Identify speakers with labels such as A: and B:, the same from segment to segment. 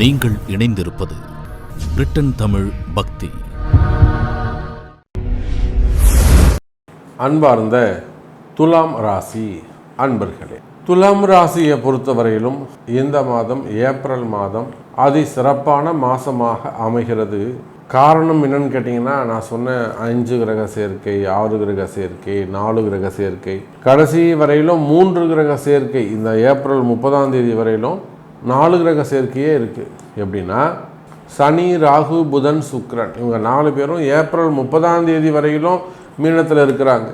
A: நீங்கள் இணைந்திருப்பது பிரிட்டன் தமிழ் பக்தி.
B: அன்பார்ந்த துலாம் ராசி அன்பர்களே துலாம் ராசியை பொறுத்தவரையிலும் இந்த மாதம் ஏப்ரல் மாதம் அதி சிறப்பான மாதமாக அமைகிறது. காரணம் என்னன்னு கேட்டிங்கன்னா நான் சொன்ன அஞ்சு கிரக சேர்க்கை ஆறு கிரக சேர்க்கை நாலு கிரக சேர்க்கை. கடைசி வரையிலும் மூன்று கிரக சேர்க்கை. இந்த ஏப்ரல் முப்பதாம் தேதி வரையிலும் நாலு கிரக சேர்க்கையே இருக்குது எப்படின்னா சனி ராகு புதன் சுக்ரன் இவங்க நாலு பேரும் ஏப்ரல் முப்பதாம் தேதி வரையிலும் மீனத்தில் இருக்கிறாங்க.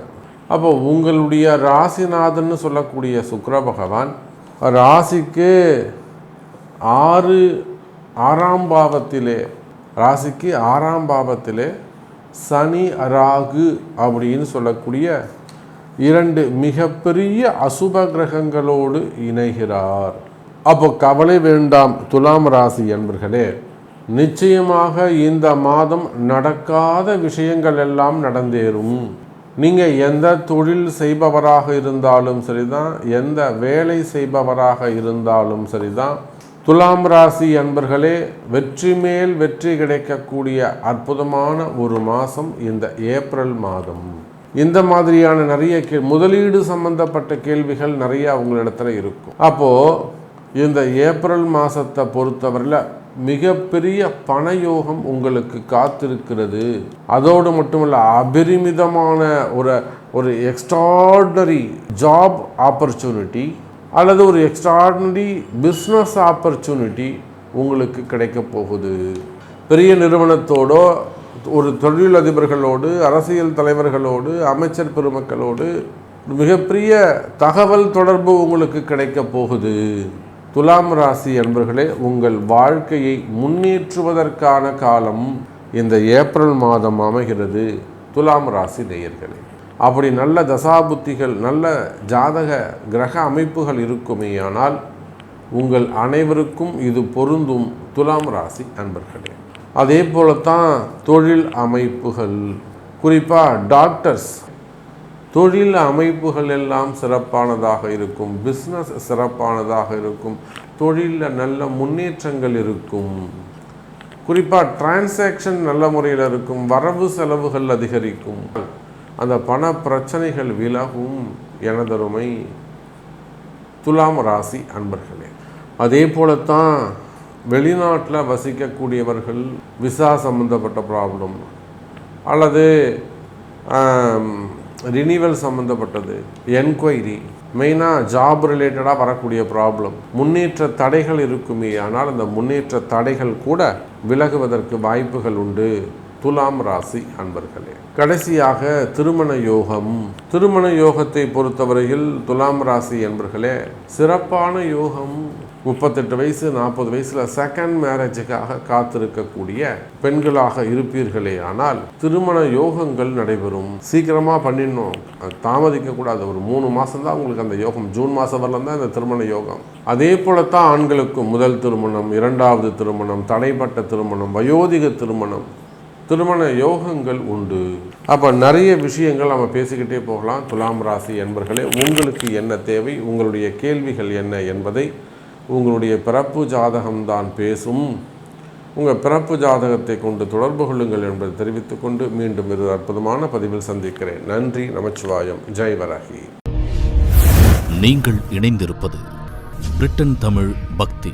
B: அப்போ உங்களுடைய ராசிநாதன்னு சொல்லக்கூடிய சுக்ர பகவான் ராசிக்கு ஆறு ஆறாம் பாவத்திலே ராசிக்கு ஆறாம் பாவத்திலே சனி ராகு அப்படின்னு சொல்லக்கூடிய இரண்டு மிகப்பெரிய அசுப கிரகங்களோடு இணைகிறார். அப்போ கவலை வேண்டாம் துலாம் ராசி என்பர்களே. நிச்சயமாக இந்த மாதம் நடக்காத விஷயங்கள் எல்லாம் நடந்தேறும். நீங்கள் எந்த தொழில் செய்பவராக இருந்தாலும் சரிதான் எந்த வேலை செய்பவராக இருந்தாலும் சரிதான். துலாம் ராசி அன்பர்களே வெற்றி மேல் வெற்றி கிடைக்கக்கூடிய அற்புதமான ஒரு மாதம் இந்த ஏப்ரல் மாதம். இந்த மாதிரியான நிறைய கே முதலீடு சம்பந்தப்பட்ட கேள்விகள் நிறைய உங்களிடத்துல இருக்கும். அப்போது இந்த ஏப்ரல் மாதத்தை பொறுத்தவரையில் மிகப்பெரிய பணயோகம் உங்களுக்கு காத்திருக்கிறது. அதோடு மட்டுமல்ல அபரிமிதமான ஒரு ஒரு எக்ஸ்ட்ராடனரி ஜாப் ஆப்பர்ச்சுனிட்டி அல்லது ஒரு எக்ஸ்ட்ராடனரி பிஸ்னஸ் ஆப்பர்ச்சுனிட்டி உங்களுக்கு கிடைக்க போகுது. பெரிய நிறுவனத்தோடோ ஒரு தொழிலதிபர்களோடு அரசியல் தலைவர்களோடு அமைச்சர் பெருமக்களோடு மிகப்பெரிய தகவல் தொடர்பு உங்களுக்கு கிடைக்க போகுது. துலாம் ராசி என்பர்களே உங்கள் வாழ்க்கையை முன்னேற்றுவதற்கான காலம் இந்த ஏப்ரல் மாதம் அமைகிறது. துலாம் ராசி நேயர்களே அப்படி நல்ல தசாபுத்திகள் நல்ல ஜாதக கிரக அமைப்புகள் இருக்குமேயானால் உங்கள் அனைவருக்கும் இது பொருந்தும் துலாம் ராசி அன்பர்களே. அதே போலத்தான் தொழில் அமைப்புகள் குறிப்பாக டாக்டர்ஸ் தொழில் அமைப்புகள் எல்லாம் சிறப்பானதாக இருக்கும். பிஸ்னஸ் சிறப்பானதாக இருக்கும். தொழிலில் நல்ல முன்னேற்றங்கள் இருக்கும். குறிப்பாக டிரான்சாக்ஷன் நல்ல முறையில் இருக்கும். வரவு செலவுகள் அதிகரிக்கும். அந்த பண பிரச்சனைகள் விலகும் எனதருமை துலாம் ராசி அன்பர்களே. அதே போலத்தான் வெளிநாட்டில் வசிக்கக்கூடியவர்கள் விசா சம்மந்தப்பட்ட ப்ராப்ளம் அல்லது ரினிவல் சம்மந்தப்பட்டது என்கொயரி மெயினாக ஜாப் ரிலேட்டடாக வரக்கூடிய ப்ராப்ளம் முன்னேற்ற தடைகள் இருக்குமே ஆனால் அந்த முன்னேற்ற தடைகள் கூட விலகுவதற்கு வாய்ப்புகள் உண்டு. துலாம் ராசி அன்பர்களே கடைசியாக திருமண யோகம். திருமண யோகத்தை பொறுத்தவரையில் துலாம் ராசி என்பர்களே சிறப்பான யோகம் முப்பத்தெட்டு வயசு நாற்பது வயசில் செகண்ட் மேரேஜுக்காக காத்திருக்கக்கூடிய பெண்களாக இருப்பீர்களே ஆனால் திருமண யோகங்கள் நடைபெறும். சீக்கிரமாக பண்ணிடணும். அது தாமதிக்கக்கூடாது. ஒரு மூணு மாதம் தான் உங்களுக்கு அந்த யோகம். ஜூன் மாதம் வரலாம் தான் இந்த திருமண யோகம். அதே போலத்தான் ஆண்களுக்கும் முதல் திருமணம் இரண்டாவது திருமணம் தடைப்பட்ட திருமணம் வயோதிக திருமணம். திருமண யோகங்கள் உண்டு. அப்போ நிறைய விஷயங்கள் நம்ம பேசிக்கிட்டே போகலாம். துலாம் ராசி என்பர்களே உங்களுக்கு என்ன தேவை? உங்களுடைய கேள்விகள் என்ன என்பதை உங்களுடைய பிறப்பு ஜாதகம்தான் பேசும். உங்கள் பிறப்பு ஜாதகத்தை கொண்டு தொடர்பு கொள்ளுங்கள் என்பதை தெரிவித்துக்கொண்டு மீண்டும் இரு அற்புதமான பதிவில் சந்திக்கிறேன். நன்றி நமச்சிவாயம். ஜெய் வராகி.
A: நீங்கள் இணைந்திருப்பது பிரிட்டன் தமிழ் பக்தி.